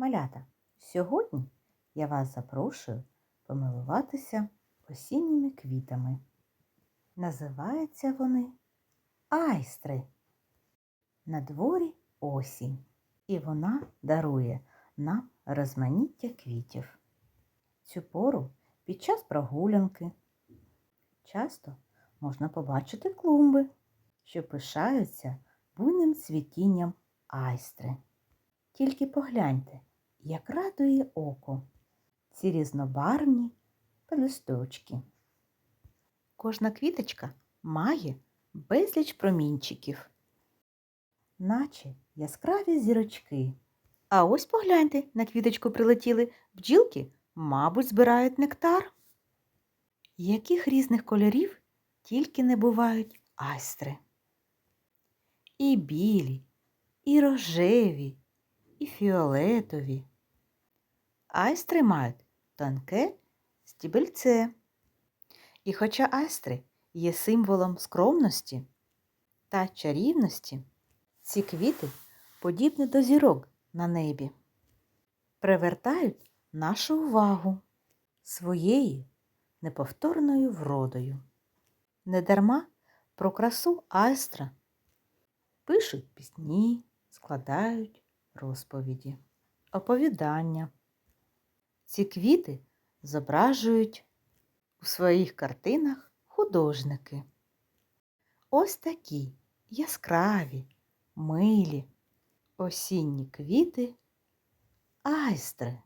Малята, сьогодні я вас запрошую помилуватися осінніми квітами. Називаються вони айстри. На дворі осінь, і вона дарує нам розманіття квітів. Цю пору під час прогулянки часто можна побачити клумби, що пишаються буйним цвітінням айстри. Тільки погляньте, як радує око ці різнобарвні пелюсточки. Кожна квіточка має безліч промінчиків, наче яскраві зірочки. А ось погляньте, на квіточку прилетіли бджілки, мабуть, збирають нектар. Яких різних кольорів тільки не бувають айстри. І білі, і рожеві, і фіолетові. Айстри мають тонке стібельце. І хоча айстри є символом скромності та чарівності, ці квіти подібні до зірок на небі, привертають нашу увагу своєю неповторною вродою. Недарма про красу айстра пишуть пісні, складають розповіді, оповідання. Ці квіти зображують у своїх картинах художники. Ось такі яскраві, милі, осінні квіти айстри.